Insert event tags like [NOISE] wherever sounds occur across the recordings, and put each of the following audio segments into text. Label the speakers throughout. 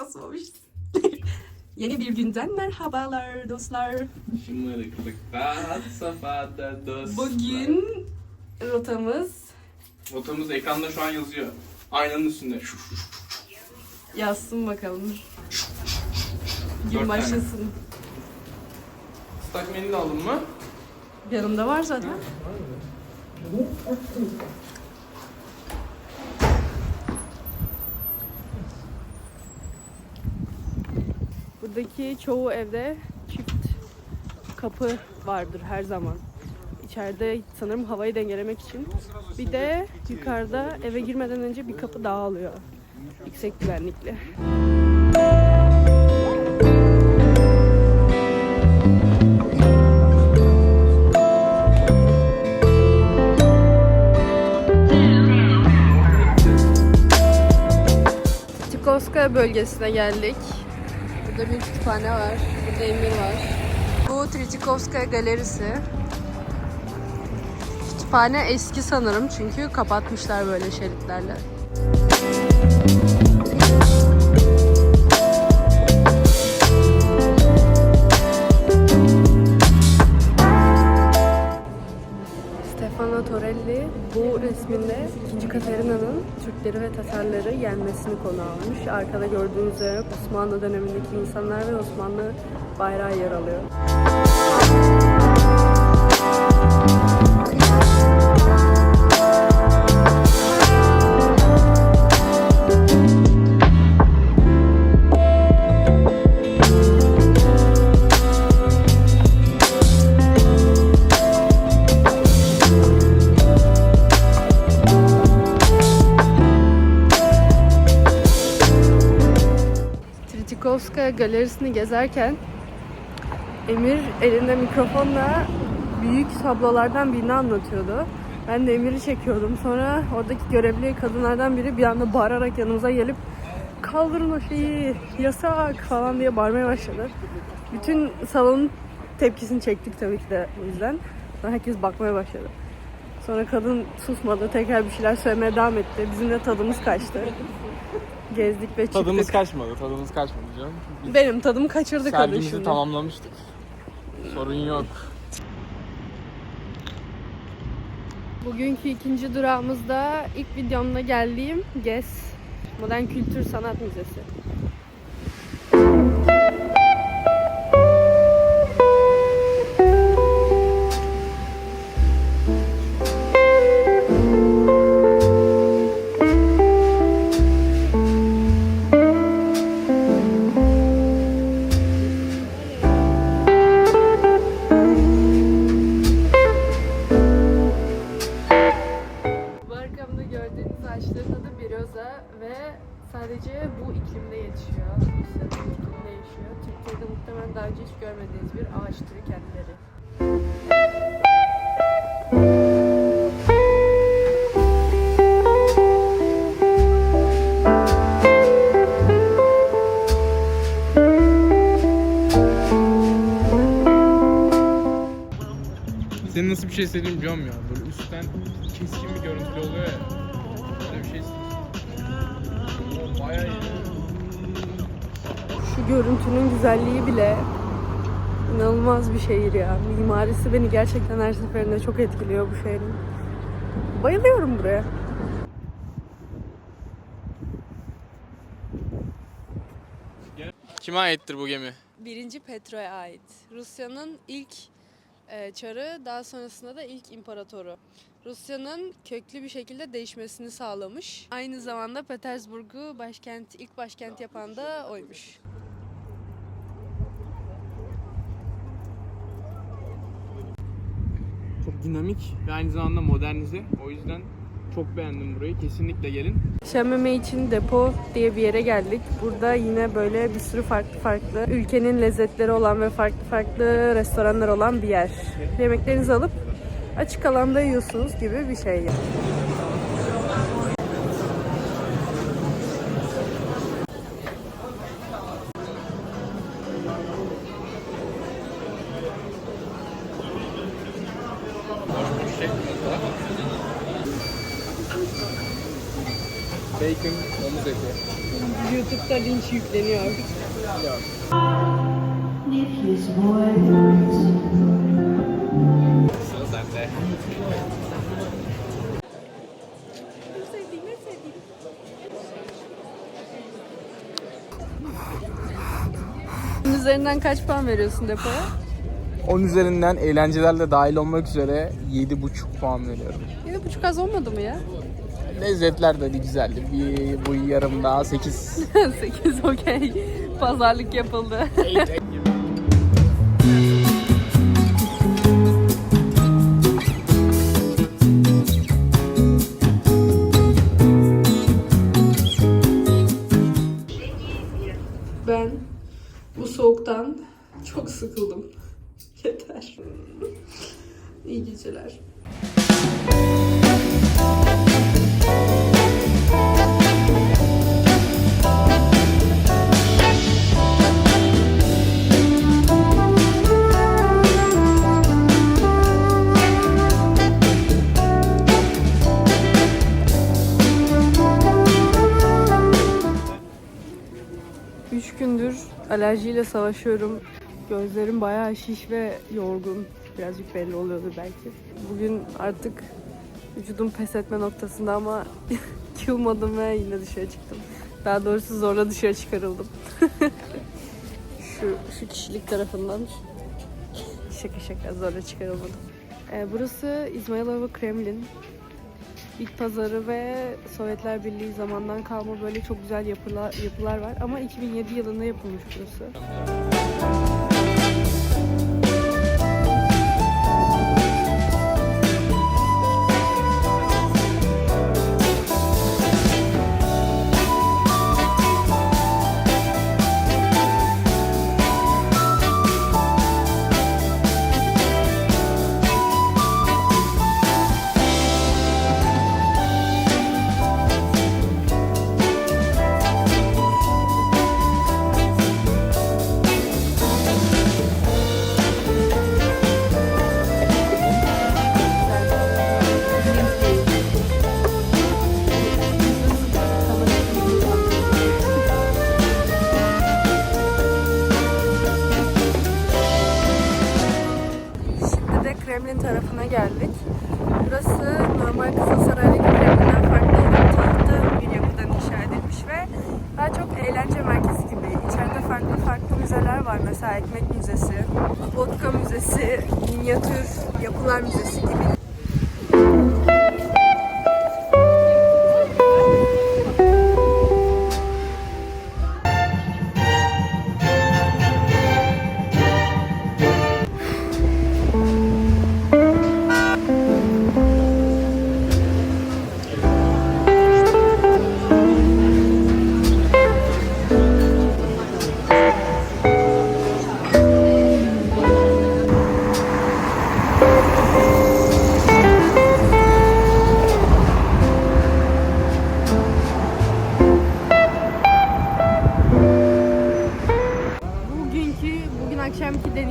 Speaker 1: basmamışız. [LAUGHS] Yeni bir günden merhabalar dostlar.
Speaker 2: Şımarıklıkta safhada dostlar.
Speaker 1: Bugün rotamız
Speaker 2: Rotamız ekranda şu an yazıyor. Aynanın üstünde.
Speaker 1: Yazsın bakalım.
Speaker 2: Dört
Speaker 1: Gün
Speaker 2: tane.
Speaker 1: başlasın.
Speaker 2: Islak mendil aldın mı?
Speaker 1: Yanımda var zaten. Buradaki çoğu evde çift kapı vardır her zaman. İçeride sanırım havayı dengelemek için. Bir de yukarıda eve girmeden önce bir kapı daha alıyor. Yüksek güvenlikli. Tikovskaya bölgesine geldik. Burada bir kütüphane var. Burada Emir var. Bu Tritikovskaya galerisi. Kütüphane eski sanırım çünkü kapatmışlar böyle şeritlerle. Torelli bu resminde 2. Katerina'nın Türkleri ve Tatarları yenmesini konu almış. Arkada gördüğünüz üzere Osmanlı dönemindeki insanlar ve Osmanlı bayrağı yer alıyor. Tritikovskaya galerisini gezerken Emir elinde mikrofonla büyük tablolardan birini anlatıyordu. Ben de Emir'i çekiyordum. Sonra oradaki görevli kadınlardan biri bir anda bağırarak yanımıza gelip kaldırın o şeyi yasak falan diye bağırmaya başladı. Bütün salonun tepkisini çektik tabii ki de o yüzden. Sonra herkes bakmaya başladı. Sonra kadın susmadı. Tekrar bir şeyler söylemeye devam etti. Bizim de tadımız kaçtı. Gezdik ve çıktık.
Speaker 2: Tadımız kaçmadı, tadımız kaçmadı canım. Biz
Speaker 1: Benim tadımı kaçırdı kadın
Speaker 2: sergimizi
Speaker 1: şimdi.
Speaker 2: tamamlamıştık. Sorun yok.
Speaker 1: Bugünkü ikinci durağımızda ilk videomda geldiğim GES Modern Kültür Sanat Müzesi. Ve sadece bu iklimde yetişiyor. Rusya'nın iklimde yaşıyor. Türkiye'de muhtemelen daha önce hiç görmediğiniz bir ağaç türü kendileri.
Speaker 2: Senin nasıl bir şey istediğini biliyorum ya. Böyle üstten keskin bir görüntülü oluyor ya. Böyle bir şey istiyorsun.
Speaker 1: Görüntünün güzelliği bile inanılmaz bir şehir ya. Mimarisi beni gerçekten her seferinde çok etkiliyor bu şehrin. Bayılıyorum buraya.
Speaker 2: Kime aittir bu gemi?
Speaker 1: Birinci Petro'ya ait. Rusya'nın ilk e, çarı, daha sonrasında da ilk imparatoru. Rusya'nın köklü bir şekilde değişmesini sağlamış. Aynı zamanda Petersburg'u başkent, ilk başkent yapan da oymuş.
Speaker 2: Çok dinamik ve aynı zamanda modernize. O yüzden çok beğendim burayı. Kesinlikle gelin.
Speaker 1: Şemmeme için depo diye bir yere geldik. Burada yine böyle bir sürü farklı farklı ülkenin lezzetleri olan ve farklı farklı restoranlar olan bir yer. Yemeklerinizi alıp açık alanda yiyorsunuz gibi bir şey. yani.
Speaker 2: Bacon, domuz eti.
Speaker 1: YouTube'da linç yükleniyor.
Speaker 2: Sıra sende.
Speaker 1: Üzerinden kaç puan veriyorsun depoya?
Speaker 2: 10 üzerinden eğlencelerle dahil olmak üzere 7,5 puan veriyorum.
Speaker 1: 7,5 az olmadı mı ya?
Speaker 2: Lezzetler de güzeldi. Bir, bu yarım daha 8.
Speaker 1: 8 [LAUGHS] okey. Pazarlık yapıldı. Ben bu soğuktan çok sıkıldım. Yeter. İyi geceler. Alerjiyle savaşıyorum. Gözlerim bayağı şiş ve yorgun. Birazcık belli oluyordu belki. Bugün artık vücudum pes etme noktasında ama [LAUGHS] yılmadım ve yine dışarı çıktım. Daha doğrusu zorla dışarı çıkarıldım. [LAUGHS] şu, şu kişilik tarafından şaka şaka zorla çıkarılmadım. Ee, burası İzmailova Kremlin. Bit pazarı ve Sovyetler Birliği zamandan kalma böyle çok güzel yapılar, yapılar var. Ama 2007 yılında yapılmış burası. Yapılar Müzesi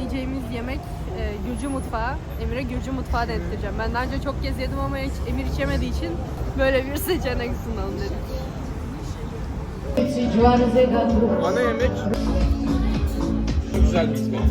Speaker 1: akşamki deneyeceğimiz yemek e, Gürcü mutfağı. Emir'e Gürcü mutfağı denettireceğim. Ben daha önce çok kez yedim ama hiç Emir içemediği için böyle bir [LAUGHS] seçenek sunalım dedik.
Speaker 2: Ana yemek güzel bir hizmet.